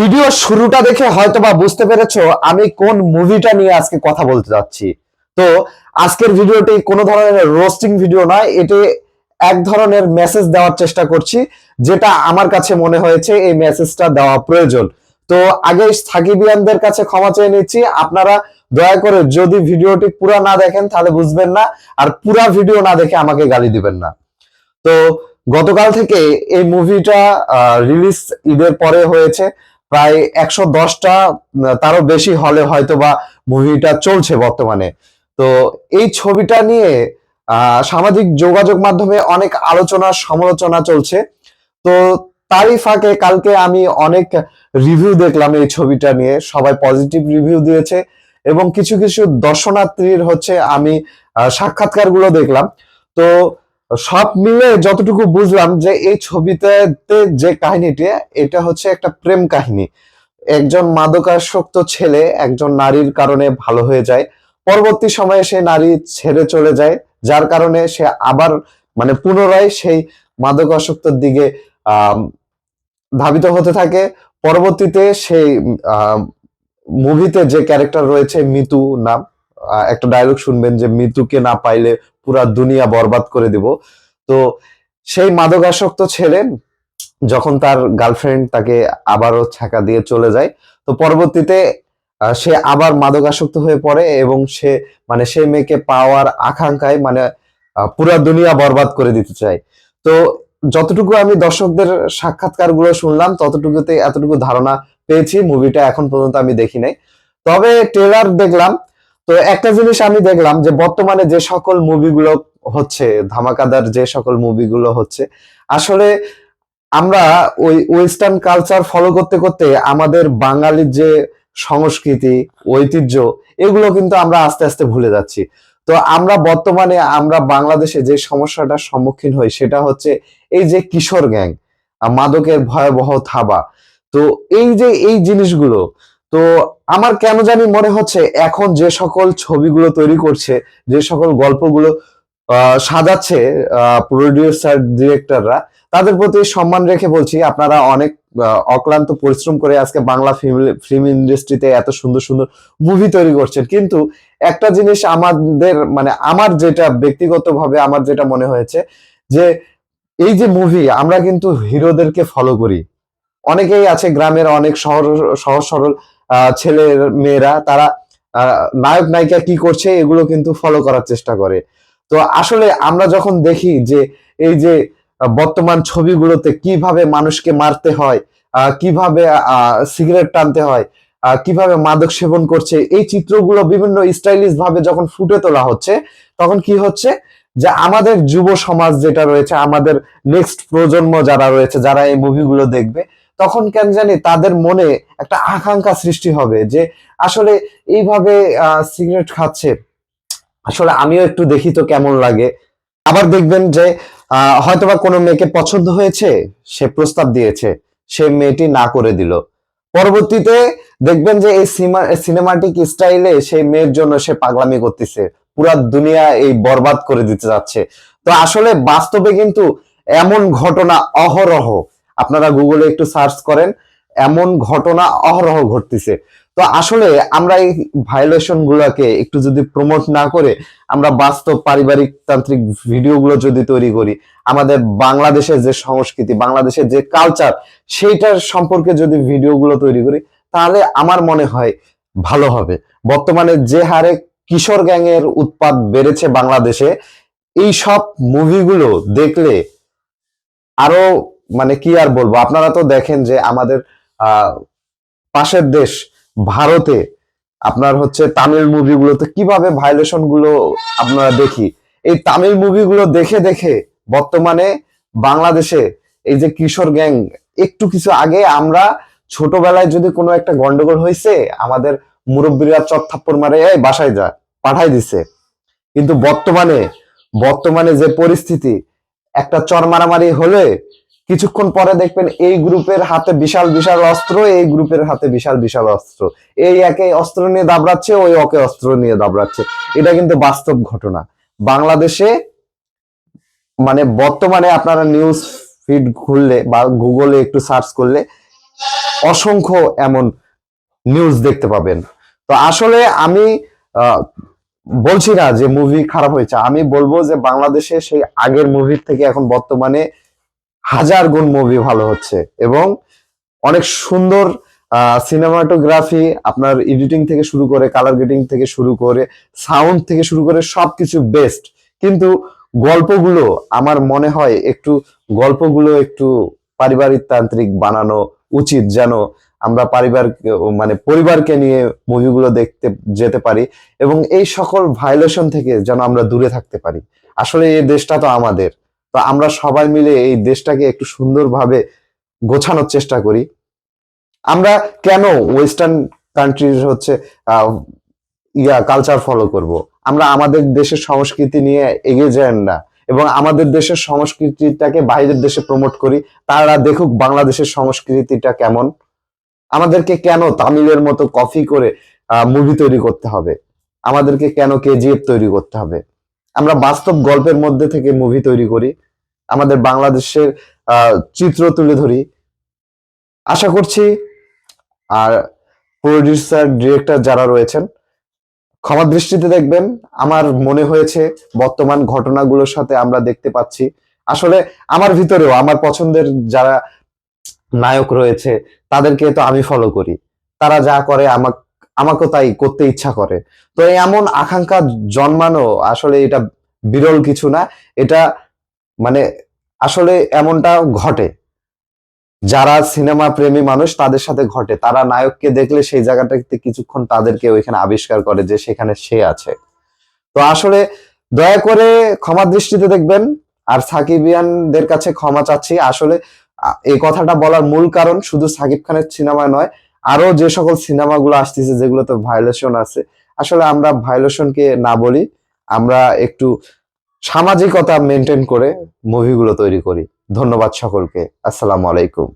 Video শুরুটা দেখে হয়তোবা বুঝতে পেরেছ আমি কোন মুভিটা নিয়ে আজকে কথা বলতে যাচ্ছি। তো আজকের ভিডিওটি কোনো ধরনের রোস্টিং ভিডিও নয়, এটি এক ধরনের মেসেজ দেওয়ার চেষ্টা করছি, যেটা আমার কাছে মনে হয়েছে এই মেসেজটা দেওয়া প্রয়োজন। তো আগে সাকিবিয়ানদের কাছে ক্ষমা চেয়ে নিচ্ছি, আপনারা দয়া করে যদি ভিডিওটি পুরা না দেখেন তাহলে বুঝবেন না, আর পুরা ভিডিও না দেখে আমাকে গালি দিবেন না। তো গতকাল থেকে এই মুভিটা রিলিজ ঈদের পরে হয়েছে। প্রায় একশো দশটা তারও বেশি হলে হয়তো বা মুভিটা চলছে বর্তমানে। তো এই ছবিটা নিয়ে সামাজিক যোগাযোগ মাধ্যমে অনেক আলোচনা, সমালোচনা চলছে। তো তারই ফাঁকে কালকে আমি অনেক রিভিউ দেখলাম এই ছবিটা নিয়ে। সবাই পজিটিভ রিভিউ দিয়েছে এবং কিছু কিছু দর্শনার্থীর হচ্ছে আমি সাক্ষাৎকারগুলো দেখলাম। তো সব মিলে যতটুকু বুঝলাম যে এই ছবিতে যে কাহিনীটি, এটা হচ্ছে একটা প্রেম কাহিনী। একজন মাদকাসক্ত ছেলে একজন নারীর কারণে ভালো হয়ে যায়। পরবর্তী সময়ে সে নারী ছেড়ে চলে যায়, যার কারণে সে আবার মানে পুনরায় সেই মাদকাসক্তর দিকে ধাবিত হতে থাকে। পরবর্তীতে সেই মুভিতে যে ক্যারেক্টার রয়েছে মিতু নাম একটা ডায়লগ শুনবেন যে মিতুকে না পাইলে পুরা দুনিয়া বরবাদ করে দিব। তো সেই মাদকাসক্ত ছেলে যখন তার গার্লফ্রেন্ড তাকে আবারও ছাকা দিয়ে চলে যায়, তো পরবর্তীতে সে আবার মাদকাসক্ত হয়ে পড়ে এবং সে মানে সেই মেয়েকে পাওয়ার আকাঙ্ক্ষায় মানে পুরা দুনিয়া বরবাদ করে দিতে চায়। তো যতটুকু আমি দর্শকদের সাক্ষাৎকারগুলো শুনলাম, ততটুকুতে এতটুকু ধারণা পেয়েছি। মুভিটা এখন পর্যন্ত আমি দেখি নাই। তবে ট্রেলার দেখলাম তো একটা জিনিস আমি দেখলাম যে বর্তমানে যে সকল মুভিগুলো হচ্ছে, ধামাকাদার যে সকল মুভিগুলো হচ্ছে, আসলে আমরা ওই ওয়েস্টার্ন কালচার ফলো করতে করতে আমাদের বাঙালির যে সংস্কৃতি, ঐতিহ্য, এগুলো কিন্তু আমরা আস্তে আস্তে ভুলে যাচ্ছি। তো আমরা বর্তমানে আমরা বাংলাদেশে যে সমস্যাটার সম্মুখীন হই সেটা হচ্ছে এই যে কিশোর গ্যাং, মাদকের ভয়াবহ থাবা। তো এই যে এই জিনিসগুলো তো আমার কেন জানি মনে হচ্ছে এখন যে সকল ছবিগুলো তৈরি করছে, যে সকল গল্পগুলো সাজাচ্ছে প্রডিউসার ডিরেক্টররা তাদের প্রতি সম্মান রেখে বলছি, আপনারা অনেক অক্লান্ত পরিশ্রম করে আজকে বাংলা ফিল্ম ইন্ডাস্ট্রিতে এত সুন্দর সুন্দর মুভি তৈরি করছেন। কিন্তু একটা জিনিস আমাদের মানে আমার যেটা ব্যক্তিগতভাবে আমার যেটা মনে হয়েছে, যে এই যে মুভি আমরা কিন্তু হিরোদেরকে ফলো করি। অনেকেই আছে গ্রামের অনেক শহর সহজ সরল ছেলে মেয়েরা, তারা নায়ক, নায়িকা কি করছে এগুলো কিন্তু ফলো করার চেষ্টা করে। তো আসলে আমরা যখন দেখি যে এই যে বর্তমান ছবিগুলোতে কীভাবে মানুষকে মারতে হয় কীভাবে সিগারেট টানতে হয় কীভাবে মাদক সেবন করছে, এই চিত্রগুলো বিভিন্ন স্টাইলিশ ভাবে যখন ফুটে তোলা হচ্ছে, তখন কি হচ্ছে যে আমাদের যুব সমাজ যেটা রয়েছে, আমাদের নেক্সট প্রজন্ম যারা রয়েছে, যারা এই মুভিগুলো দেখবে তখন কেন জানি তাদের মনে একটা আকাঙ্ক্ষা সৃষ্টি হবে যে আসলে এইভাবে সিগারেট খাচ্ছে। আসলে আমিও একটু দেখি তো কেমন লাগে। আবার দেখবেন যে হয়তোবা কোনো মেয়েকে পছন্দ হয়েছে, সে প্রস্তাব দিয়েছে, সে মেয়েটি না করে দিল। পরবর্তীতে দেখবেন যে এই সিনেমাটিক স্টাইলে সেই মেয়ের জন্য সে পাগলামি করতেছে। পুরা দুনিয়া এই বরবাদ করে দিতে যাচ্ছে। তো আসলে বাস্তবে কিন্তু এমন ঘটনা অহরহ। আপনারা গুগলে একটু সার্চ করেন, এমন ঘটনা অহরহ ঘটতেছে। তো আসলে আমরা এই ভায়োলেশন গুলাকে একটু যদি প্রমোট না করে, আমরা বাস্তব পারিবারিক তান্ত্রিক ভিডিওগুলো যদি তৈরি করি, আমাদের বাংলাদেশের যে সংস্কৃতি, বাংলাদেশের যে কালচার সেইটার সম্পর্কে যদি ভিডিওগুলো তৈরি করি, তাহলে আমার মনে হয় ভালো হবে। বর্তমানে যে হারে কিশোর গ্যাংয়ের উৎপাদ বেড়েছে বাংলাদেশে, এই সব মুভিগুলো দেখলে আরও মানে কি আর বলব? আপনারা তো দেখেন যে আমাদের পাশের দেশ ভারতে আপনার হচ্ছে তামিল মুভিগুলোতে কীভাবে ভায়োলেশনগুলো আপনারা দেখি? এই তামিল মুভিগুলো দেখে দেখে বর্তমানে বাংলাদেশে এই যে কিশোর গ্যাং, একটু কিছু আগে আমরা ছোটবেলায় যদি কোনো একটা গন্ডগোল হয়েছে আমাদের মুরব্বীরা চত্থাপ্পর মারে, এই, বাসায় যা, পাঠাই দিছে। কিন্তু বর্তমানে বর্তমানে যে পরিস্থিতি, একটা চর মারামারি হলে কিছুক্ষণ পরে দেখবেন এই গ্রুপের হাতে বিশাল বিশাল অস্ত্র, এই গ্রুপের হাতে বিশাল বিশাল অস্ত্র। এই একে অস্ত্র নিয়ে দাবড়াচ্ছে, ওই ওকে অস্ত্র নিয়ে দাবড়াচ্ছে। এটা কিন্তু বাস্তব ঘটনা। বাংলাদেশে মানে বর্তমানে আপনারা নিউজ ফিড খুললে বা গুগলে একটু সার্চ করলে অসংখ্য এমন নিউজ দেখতে পাবেন। তো আসলে আমি বলছি না যে মুভি খারাপ হয়েছে। আমি বলব যে বাংলাদেশে সেই আগের মুভির থেকে এখন বর্তমানে হাজার গুণ মুভি ভালো হচ্ছে এবং অনেক সুন্দর সিনেমাটোগ্রাফি আপনার এডিটিং থেকে শুরু করে কালার গ্রেডিং থেকে শুরু করে সাউন্ড থেকে শুরু করে সবকিছু বেস্ট কিন্তু গল্পগুলো, আমার মনে হয় একটু গল্পগুলো একটু পারিবারিক তান্ত্রিক বানানো উচিত যেন আমরা পরিবার মানে পরিবারকে নিয়ে মুভিগুলো দেখতে যেতে পারি এবং এই সকল ভায়োলেশন থেকে যেন আমরা দূরে থাকতে পারি। আসলে এই দেশটা তো আমাদের। তো আমরা সবাই মিলে এই দেশটাকে একটু সুন্দরভাবে গোছানোর চেষ্টা করি। আমরা কেন ওয়েস্টার্ন কান্ট্রির হচ্ছে ইয়া কালচার ফলো করব? আমরা আমাদের দেশের সংস্কৃতি নিয়ে এগিয়ে যাই না। এবং আমাদের দেশের সংস্কৃতিটাকে বাইরের দেশে প্রমোট করি। তারা দেখুক বাংলাদেশের সংস্কৃতিটা কেমন। আমাদেরকে কেন তামিলের মতো কফি করে মুভি তৈরি করতে হবে? আমাদেরকে কেন কেজিএফ তৈরি করতে হবে? আমরা বাস্তব গল্পের মধ্যে থেকে মুভি তৈরি করি, আমাদের বাংলাদেশের চিত্র তুলে ধরি। আশা করছি, আর প্রডিউসার ডিরেক্টর যারা রয়েছেন, ক্ষমা দৃষ্টিতে দেখবেন, আমার মনে হয়েছে বর্তমান ঘটনাগুলোর সাথে আমরা দেখতে পাচ্ছি। আসলে আমার ভিতরেও, আমার পছন্দের যারা নায়ক রয়েছে, তাদেরকে তো আমি ফলো করি। তারা যা করে, আমাক আমাকেও তাই করতে ইচ্ছা করে। তো এমন আকাঙ্ক্ষা জন্মানো আসলে এটা বিরল কিছু না, এটা মানে আসলে এমনটা ঘটে। যারা সিনেমা প্রেমী মানুষ তাদের সাথে ঘটে, তারা নায়ককে দেখলে সেই জায়গাটাতে কিছুক্ষণ তাদেরকে ওইখানে আবিষ্কার করে যে সেখানে সে আছে। তো আসলে দয়া করে ক্ষমা দৃষ্টিতে দেখবেন, আর সাকিবিয়ানদের কাছে ক্ষমা চাচ্ছি। আসলে এই কথাটা বলার মূল কারণ শুধু সাকিব খানের সিনেমা নয় আরও যে সকল সিনেমাগুলো আসতেছে যেগুলোতে ভায়োলেশন আছে আসলে আমরা ভায়োলেশনকে না বলি আমরা একটু সামাজিকতা মেনটেন করে মুভিগুলো তৈরি করি। ধন্যবাদ সকলকে। আসসালামু আলাইকুম।